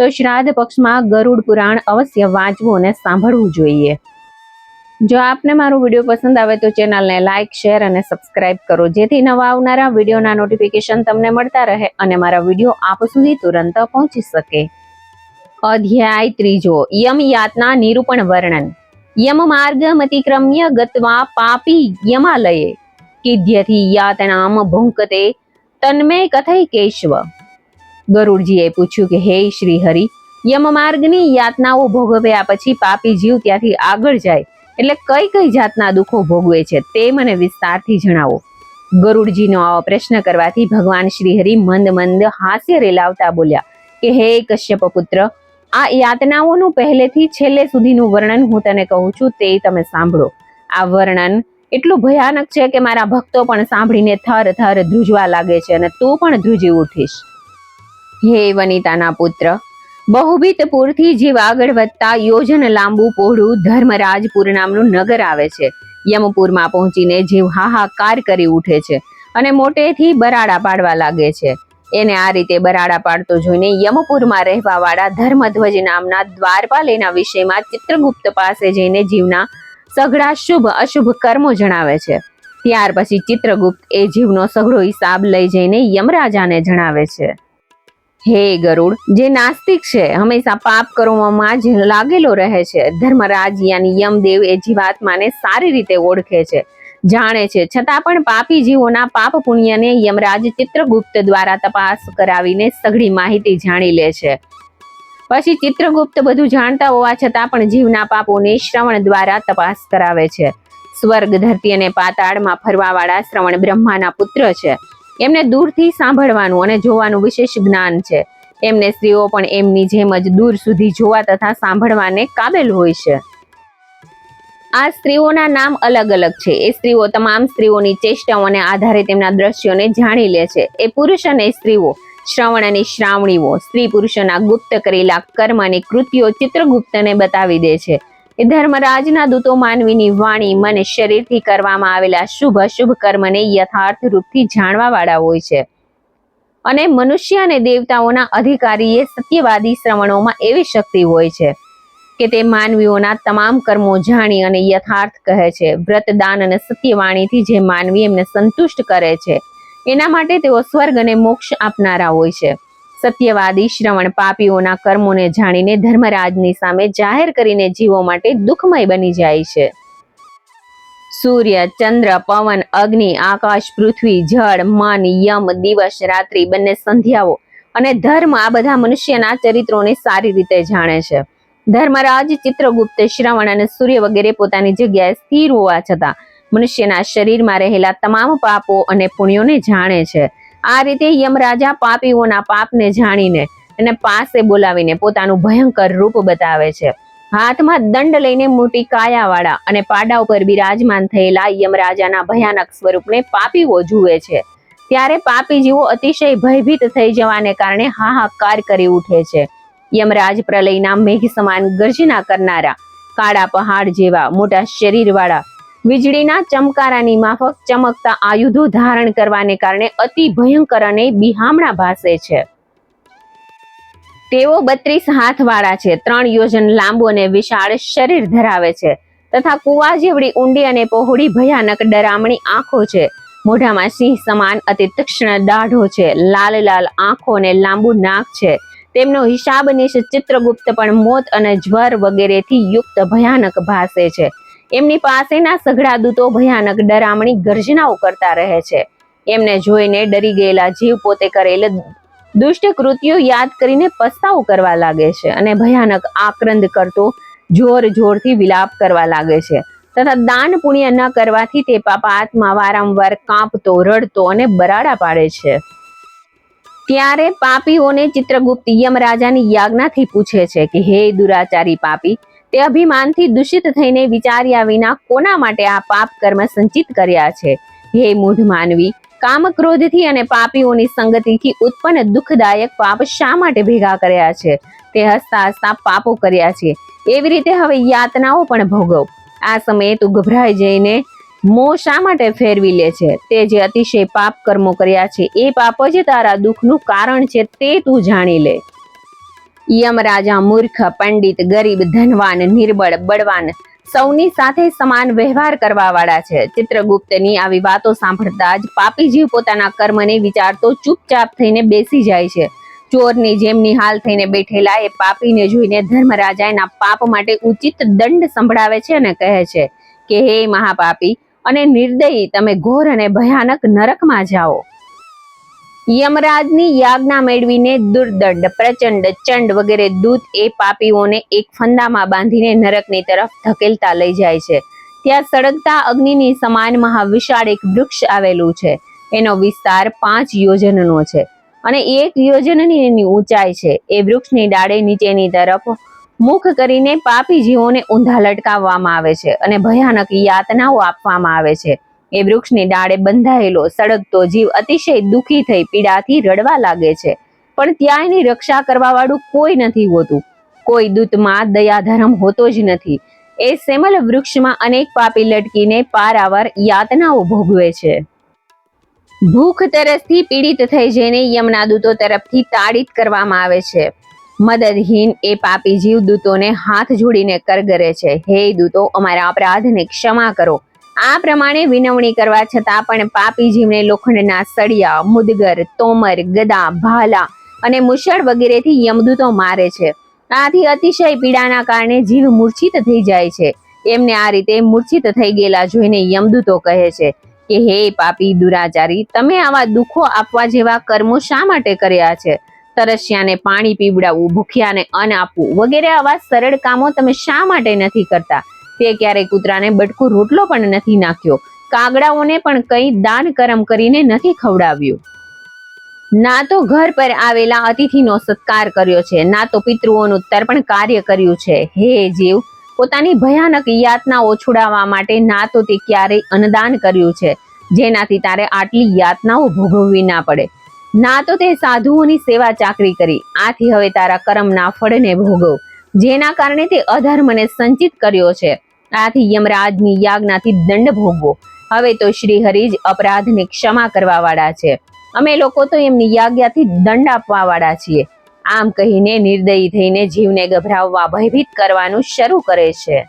તો શ્રાદ્ધ પક્ષમાં ગરુડ પુરાણ અવશ્ય વાંચવું અને સાંભળવું જોઈએ. જો આપને મારો વીડિયો પસંદ આવે તો ચેનલને લાઇક શેર અને સબસ્ક્રાઇબ કરો. જેથી નવા આવનારા વિડીયોના નોટિફિકેશન તમને મળતા રહે અને મારા વીડિયો આપ સુધી તુરંત પહોંચી શકે. અધ્યાય ત્રીજો. યમ યાતના નિરૂપણ વર્ણન. યમ માર્ગ અતિક્રમ્ય ગત્વા પાપી યમાલયે. કિધ્યથી યાતનામ ભુંકતે. તન્મે કથય કેશવ. ગરુડજીએ પૂછ્યું કે, હે શ્રી હરિ યમ માર્ગની યાતનાઓ ભોગવ્યા પછી પાપી જીવ ત્યાંથી આગળ જાય એટલે કઈ કઈ જાતના દુઃખો ભોગવે છે તે મને વિસ્તારથી જણાવો. ગરુડજીનો આવો પ્રશ્ન કરવાથી ભગવાન શ્રી હરિ મંદ મંદ હાસ્ય રેલાવતા બોલ્યા કે, હે કશ્યપ પુત્ર, આ યાતનાઓનું પહેલેથી છેલ્લે સુધીનું વર્ણન હું તને કહું છું તે તમે સાંભળો. આ વર્ણન એટલું ભયાનક છે કે મારા ભક્તો પણ સાંભળીને થર થર ધ્રુજવા લાગે છે અને તું પણ ધ્રુજી ઉઠીશ. હે વનિતાના પુત્ર બહુબીતપુરથી જીવ આગળ વધતા યોજન લાંબુ પહોળું ધર્મરાજપુર નામનું નગર આવે છે. યમપુરમાં પહોંચીને જીવ હાહાકાર કરી ઉઠે છે અને મોટેથી બરાડા પાડવા લાગે છે. એને આ રીતે બરાડા પાડતો જોઈને યમપુરમાં રહેવાવાળા ધર્મધ્વજ નામના દ્વારપાલેના વિષયમાં ચિત્રગુપ્ત પાસે જઈને જીવના સઘળા શુભ અશુભ કર્મો જણાવે છે. ત્યાર પછી ચિત્રગુપ્ત એ જીવનો સઘળો હિસાબ લઈ જઈને યમરાજાને જણાવે છે. હે ગરુડ, જે નાસ્તિક છે, હંમેશા પાપ કર્મોમાં જ લાગેલો રહે છે. ધર્મરાજ યાની યમદેવ એ જીવાત્માને સારી રીતે ઓળખે છે, જાણે છે. છતાં પણ પાપી જીવોના પાપ પુણ્યને યમરાજ ચિત્રગુપ્ત દ્વારા તપાસ કરાવીને સઘળી માહિતી જાણી લે છે. પછી ચિત્રગુપ્ત બધું જાણતા હોવા છતાં પણ જીવના પાપોને શ્રવણ દ્વારા તપાસ કરાવે છે. સ્વર્ગ ધરતી અને પાતાળમાં ફરવાવાળા શ્રવણ બ્રહ્માના પુત્ર છે. એમને દૂરથી સાંભળવાનું અને જોવાનું વિશેષ જ્ઞાન છે. એમને સ્ત્રીઓ પણ એમની જેમ જ દૂર સુધી જોવા તથા સાંભળવાને કાબેલ હોય છે. આ સ્ત્રીઓના નામ અલગ અલગ છે. એ સ્ત્રીઓ તમામ સ્ત્રીઓની ચેષ્ટાઓને આધારે તેમના દ્રશ્યોને જાણી લે છે. એ પુરુષ અને સ્ત્રીઓ, શ્રવણ અને શ્રાવણીઓ, સ્ત્રી પુરુષોના ગુપ્ત કરેલા કર્મ અને કૃતિઓ ચિત્રગુપ્તને બતાવી દે છે. એ ધર્મરાજના દૂતો માનવીની વાણી મને શરીરથી કરવામાં આવેલા શુભ અશુભ કર્મને યથાર્થ રૂપથી જાણવા હોય છે. અને મનુષ્ય અને દેવતાઓના અધિકારીએ સત્યવાદી શ્રવણોમાં એવી શક્તિ હોય છે કે તે માનવીઓના તમામ કર્મો જાણી અને યથાર્થ કહે છે. વ્રતદાન અને સત્યવાણીથી જે માનવી એમને સંતુષ્ટ કરે છે, એના માટે તેઓ સ્વર્ગ અને મોક્ષ આપનારા હોય છે. સત્યવાદી, શ્રવણ પાપીઓના કર્મોને જાણીને ધર્મરાજની સામે જાહેર કરીને જીવો માટે દુઃખમય બની જાય છે. સૂર્ય, ચંદ્ર, પવન, અગ્નિ, આકાશ, પૃથ્વી, જળ, મન, યમ, દિવસ, રાત્રિ બંને સંધ્યાઓ અને ધર્મ આ બધા મનુષ્યના ચરિત્રોને સારી રીતે જાણે છે. ધર્મરાજ, ચિત્રગુપ્ત, શ્રવણ અને સૂર્ય વગેરે પોતાની જગ્યાએ સ્થિર હોવા છતાં મનુષ્યના શરીરમાં રહેલા તમામ પાપો અને પુણ્યોને જાણે છે. આ રીતે યમરાજા પાપીઓના પાપને જાણીને અને પાસે બોલાવીને પોતાનું ભયંકર રૂપ બતાવે છે. હાથમાં દંડ લઈને મોટી કાયાવાળા અને પાડા ઉપર બિરાજમાન થયેલા યમરાજાના ભયાનક સ્વરૂપને પાપીઓ જુએ છે. ત્યારે પાપી જીવો અતિશય ભયભીત થઈ જવાને કારણે હાહાકાર કરી ઉઠે છે. યમરાજ પ્રલયના મેઘ સમાન ગર્જના કરનારા કાળા પહાડ જેવા મોટા શરીરવાળા વીજળીના ચમકારાની માફક ચમકતા આયુધો ધારણ કરવાને કારણે અતિ ભયંકર અને બિહામણા ભાસે છે. તેઓ બત્રીસ હાથવાળા છે. ત્રણ યોજન લાંબુ અને વિશાળ શરીર ધરાવે છે. તથા કુવા જેવડી ઊંડી અને પહોળી ભયાનક ડરામણી આંખો છે. મોઢામાં સિંહ સમાન અતિ તીક્ષ્ણ દાઢો છે. લાલ લાલ આંખો અને લાંબુ નાક છે. તેમનો હિસાબ નિશ ચિત્રગુપ્ત પણ મોત અને જ્વર વગેરેથી યુક્ત ભયાનક ભાસે છે. એમની પાસેના સઘળા દૂતો ભયાનક ડરામણી ગર્જનાઓ કરતા રહે છે. એમને જોઈને ડરી ગયેલા જીવ પોતે કરેલ દુષ્ટ કૃત્યો યાદ કરીને પસ્તાવો કરવા લાગે છે અને ભયાનક આક્રંદ કરતો જોર જોરથી વિલાપ કરવા લાગે છે. તથા દાન પુણ્ય ન કરવાથી તે પાપાત્મા વારંવાર કાંપતો, રડતો અને બરાડા પાડે છે. ત્યારે પાપીઓને ચિત્રગુપ્ત યમરાજાની યાજ્ઞાથી પૂછે છે કે, હે દુરાચારી પાપી તે અભિમાનથી દૂષિત થઈને વિચાર્યા વિના કોના માટે આ પાપ કર્મ સંચિત કર્યા છે? હે મૂઢ માનવી કામ ક્રોધથી અને પાપીઓની સંગતિથી ઉત્પન્ન દુઃખદાયક પાપ શા માટે ભેગા કર્યા છે? તે હસતા હસતા પાપો કર્યા છે. એવી રીતે હવે યાતનાઓ પણ ભોગવ. આ સમયે તું ગભરાઈ જઈને મોં શા માટે ફેરવી લે છે? તે જે અતિશય પાપ કર્મો કર્યા છે, એ પાપ જ તારા દુઃખનું કારણ છે તે તું જાણી લે. યમરાજા, મૂર્ખ, પંડિત, ગરીબ, ધનવાન, નિર્બળ, બળવાન સૌની સાથે સમાન વ્યવહાર કરવા વાળા છે. ચિત્રગુપ્તની આવી વાતો સાંભળતા જ પાપીજી પોતાના કર્મને વિચારતો ચૂપચાપ થઈને બેસી જાય છે. ચોરની જેમ નિહાલ થઈને બેઠેલા એ પાપીને જોઈને ધર્મરાજા એના પાપ માટે ઉચિત દંડ સંભળાવે છે અને કહે છે કે, હે મહાપાપી અને નિર્દયી, તમે ઘોર અને ભયાનક નરકમાં જાઓ. યમરાજની યાજ્ઞા મેળવીને દુર્દંડ, પ્રચંડ ચંડ વગેરે દૂત એ પાપીઓને એક ફંદામાં બાંધીને નરકની તરફ ધકેલતા લઈ જાય છે. ત્યાં સળગતા અગ્નિની સમાન મહાવિશાળ એક વૃક્ષ આવેલું છે. એનો વિસ્તાર પાંચ યોજનનો છે અને એક યોજનની એની ઊંચાઈ છે. એ વૃક્ષની ડાળે નીચેની તરફ મુખ કરીને પાપી જીવોને ઊંધા લટકાવવામાં આવે છે અને ભયાનક યાતનાઓ આપવામાં આવે છે. એ વૃક્ષની ડાળે બંધાયેલો સળગતો જીવ અતિશય દુઃખી થઈ પીડાથી રડવા લાગે છે. પણ ત્યાં એની રક્ષા કરવા વાળું કોઈ નથી હોતું. કોઈ દૂતમાં દયાધર્મ હોતો જ નથી. એ સેમલ વૃક્ષમાં અનેક પાપી લટકીને પારાવાર યાતનાઓ ભોગવે છે. ભૂખ તરસથી પીડિત થઈ જઈને યમના દૂતો તરફથી તાડિત કરવામાં આવે છે. મદદહીન એ પાપી જીવ દૂતોને હાથ જોડીને કરગરે છે. હે દૂતો, અમારા અપરાધને ક્ષમા કરો. આ પ્રમાણે વિનવણી કરવા છતાં પણ પાપી જીવને લોખંડના સળિયા, મુદગર, તોમર, ગદા, ભાલા અને મુશળ વગેરેથી યમદૂતો મારે છે. આથી અતિશય પીડાના કારણે જીવ મૂર્છિત થઈ જાય છે. એમને આ રીતે મૂર્છિત થઈ ગયેલા જોઈને યમદૂતો કહે છે કે, હે પાપી દુરાચારી, તમે આવા દુઃખો આપવા જેવા કર્મો શા માટે કર્યા છે? તરસ્યાને પાણી પીવડાવવું, ભૂખ્યાને અન્ન આપવું વગેરે આવા સરળ કામો તમે શા માટે નથી કરતા? તે ક્યારેય કૂતરાને બટકું રોટલો પણ નથી નાખ્યો. કાગડાઓને પણ કંઈ દાન કરમ કરીને નથી ખવડાવ્યું. ના તો ઘર પર આવેલા અતિથિનો સત્કાર કર્યો છે. ના તો પિતૃઓનું તર્પણ કાર્ય કર્યું છે. હે જીવ, પોતાની ભયાનક યાતનાઓ છોડાવવા માટે ના તો તે ક્યારેય અન્નદાન કર્યું છે. જેનાથી તારે આટલી યાતનાઓ ભોગવવી ના પડે. ના તો તે સાધુઓની સેવા ચાકરી કરી. આથી હવે તારા કર્મના ફળને ભોગવ. જેના કારણે તે અધર્મને સંચિત કર્યો છે. આથી યમરાજની યાજ્ઞાથી દંડ ભોગવો. હવે તો શ્રી હરિ જ અપરાધને ક્ષમા કરવા વાળા છે. અમે લોકો તો એમની યાજ્ઞાથી દંડ આપવા વાળા છીએ. આમ કહીને નિર્દયી થઈને જીવને ગભરાવવા ભયભીત કરવાનું શરૂ કરે છે.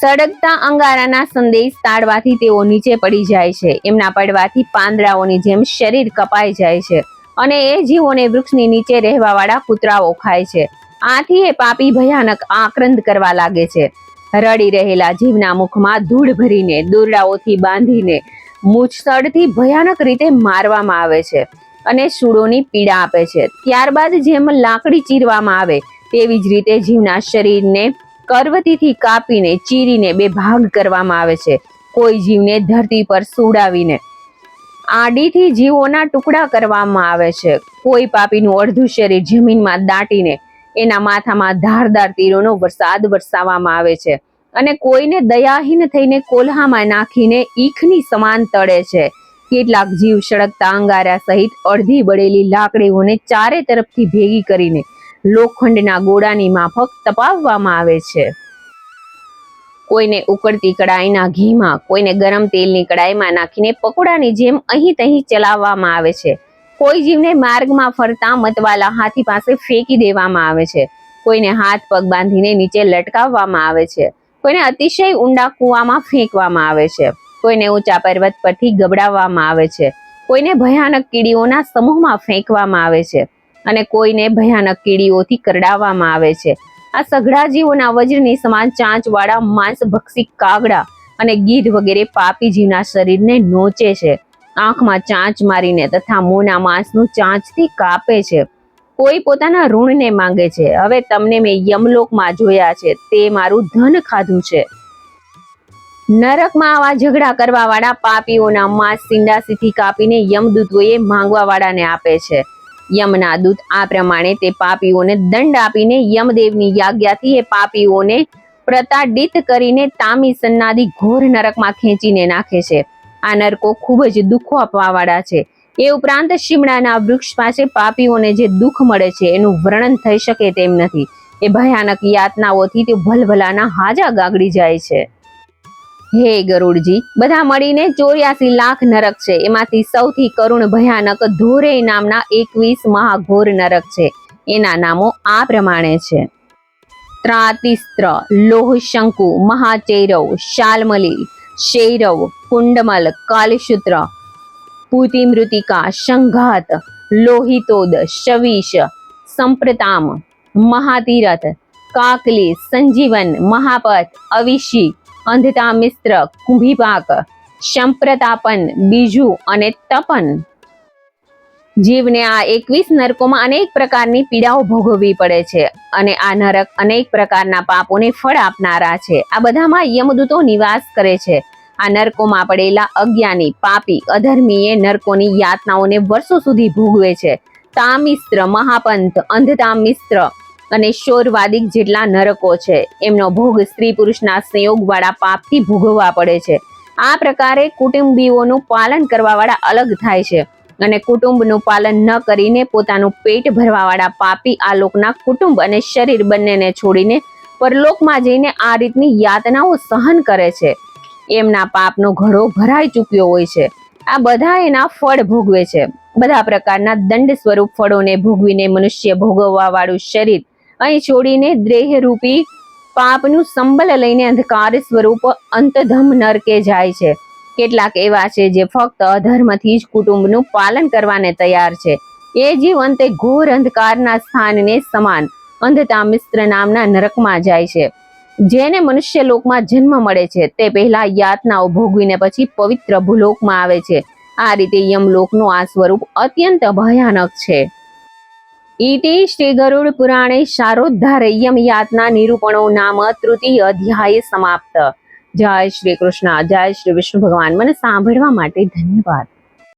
સળગતા અંગારાના સંદેશ તાળવાથી તેઓ નીચે પડી જાય છે. એમના પડવાથી પાંદડાઓની જેમ શરીર કપાઈ જાય છે અને એ જીવોને વૃક્ષની નીચે રહેવા વાળા કૂતરાઓ ખાય છે. આથી એ પાપી ભયાનક આક્રંદ કરવા લાગે છે. રડી રહેલા જીવના મુખમાં ધૂળ ભરીને, દોરડાઓથી બાંધીને મૂછસડથી ભયાનક રીતે મારવામાં આવે છે અને શૂળોની પીડા આપે છે. ત્યારબાદ જેમ લાકડી ચીરવામાં આવે, તેવી જ રીતે જીવના શરીરને કરવતીથી કાપીને, ચીરીને બે ભાગ કરવામાં આવે છે. કોઈ જીવને ધરતી પર સુડાવીને આડીથી જીવોના ટુકડા કરવામાં આવે છે. કોઈ પાપીનું અડધું શરીર જમીનમાં દાટીને, એના માથામાં ધારદાર તીરોનો વરસાદ વરસાવવામાં આવે છે. અને કોઈને દયાહીન થઈને કોલ્હામાં નાખીને ઈખની સમાન તળે છે. કેટલાક જીવ સળગતા અંગારા સહિત અડધી બળેલી લાકડીઓને ચારે તરફથી ભેગી કરીને લોખંડના ગોળાની માફક તપાવવામાં આવે છે. કોઈને ઉકળતી કડાઈના ઘીમાં, કોઈને ગરમ તેલની કડાઈમાં નાખીને પકોડાની જેમ અહીં તહીં ચલાવવામાં આવે છે. કોઈ જીવને માર્ગમાં ફરતા મતવાલા હાથી પાસે ફેંકી દેવામાં આવે છે. કોઈને હાથ પગ બાંધીને નીચે લટકાવવામાં આવે છે. કોઈને અતિશય ઊંડા કૂવામાં ફેંકવામાં આવે છે. કોઈને ઊંચા પર્વત પરથી ગબડાવવામાં આવે છે. કોઈને ભયાનક કીડીઓના સમૂહમાં ફેંકવામાં આવે છે અને કોઈને ભયાનક કીડીઓથી કરડાવવામાં આવે છે. આ સઘળા જીવોના વજ્રની સમાન ચાંચવાળા માંસભક્ષી કાગડા અને ગીધ વગેરે પાપી જીવના શરીરને નોચે છે. આંખમાં ચાંચ મારીને તથા મોંના માંસનું ચાંચથી કાપે છે. કોઈ પોતાના ઋણને માંગે છે. હવે તમને મેં યમલોકમાં જોયા છે. તે મારું ધન ખાધું છે. નરકમાં આવા ઝઘડા કરવા વાળા પાપીઓના માંસ સિંડાસીથી કાપીને યમદૂતોએ માંગવા વાળાને આપે છે. યમના દૂત આ પ્રમાણે તે પાપીઓને દંડ આપીને યમદેવની યાજ્ઞાથી એ પાપીઓને પ્રતાડિત કરીને તામી સન્નાદી ઘોર નરકમાં ખેંચીને નાખે છે. આ નરકો ખૂબ જ દુઃખો આપવાવાળા છે. એ ઉપરાંત શિમળાના વૃક્ષ પાસે પાપીઓને જે દુઃખ મળે છે, એનું વર્ણન થઈ શકે તેમ નથી. એ ભયાનક યાતનાઓથી તે ભલભલાના હાજા ગાગડી જાય છે. હે ગરુડજી, બધા મળીને ચોર્યાસી લાખ નરક છે. એમાંથી સૌથી કરુણ ભયાનક ધોરે નામના એકવીસ મહાઘોર નરક છે. એના નામો આ પ્રમાણે છે. ત્રાતિસ્ત્ર, લોહશંકુ, મહાચૈરવ, શાલમલી, શૈરવ, કુંડમલ કાલસૂત્ર પૂતિમૃતિકા સંઘાત, લોહિતોદ શવીશ સંપ્રતામ, મહાતીરથ, કાકલી, સંજીવન, મહાપથ, અવિશી, અંધતા મિશ્ર કુંભીપાક, સંપ્રતાપન, બીજું અને તપન. જીવને આ એકવીસ નરકોમાં અનેક પ્રકારની પીડાઓ ભોગવવી પડે છે અને આ નરક અનેક પ્રકારના પાપોને ફળ આપનારા છે. આ બધામાં યમદૂતો નિવાસ કરે છે. આ નરકોમાં પડેલા અજ્ઞાની પાપી અધર્મીએ નરકોની યાતનાઓને વર્ષો સુધી ભોગવે છે. તામિસ્ત્ર મહાપંથ અંધતા મિશ્ર અને શોરવાદિક જેટલા નરકો છે, એમનો ભોગ સ્ત્રી પુરુષના સંયોગવાળા પાપથી ભોગવવા પડે છે. આ પ્રકારે કુટુંબીઓનું પાલન કરવાવાળા અલગ થાય છે અને કુટુંબનું પાલન ન કરીને પોતાનું પેટ ભરવાવાળા પાપી આ લોકના કુટુંબ અને શરીર બંનેને છોડીને પરલોકમાં જઈને આ રીતની યાતનાઓ સહન કરે છે. એમના પાપનો ઘડો ભરાઈ ચૂક્યો હોય છે. આ બધા એના ફળ ભોગવે છે. બધા પ્રકારના દંડ સ્વરૂપ ફળોને ભોગવીને મનુષ્ય ભોગવવા વાળું શરીર અહીં છોડીને દેહરૂપી પાપનું સંબલ લઈને અંધકાર સ્વરૂપ અંતધમ નરકે જાય છે. કેટલાક એવા છે જે ફક્ત અધર્મથી જ કુટુંબનું પાલન કરવાને તૈયાર છે. એ જીવ અંતે ઘોર અંધકારના સ્થાનને સમાન અંધતા મિશ્ર નામના નરકમાં જાય છે. જેને મનુષ્ય લોકમાં જન્મ મળે છે, તે પહેલા યાતનાઓ ભોગવીને પછી પવિત્ર ભૂલોકમાં આવે છે. આ રીતે યમલોકનું આ સ્વરૂપ અત્યંત ભયાનક છે. ઈતિ શ્રી ગરુડ પુરાણે શારોદ્ધાર યમ યાતના નિરૂપણો નામ તૃતીય અધ્યાય સમાપ્ત. જય શ્રી કૃષ્ણ, જય શ્રી વિષ્ણુ ભગવાન. મને સાંભળવા માટે ધન્યવાદ.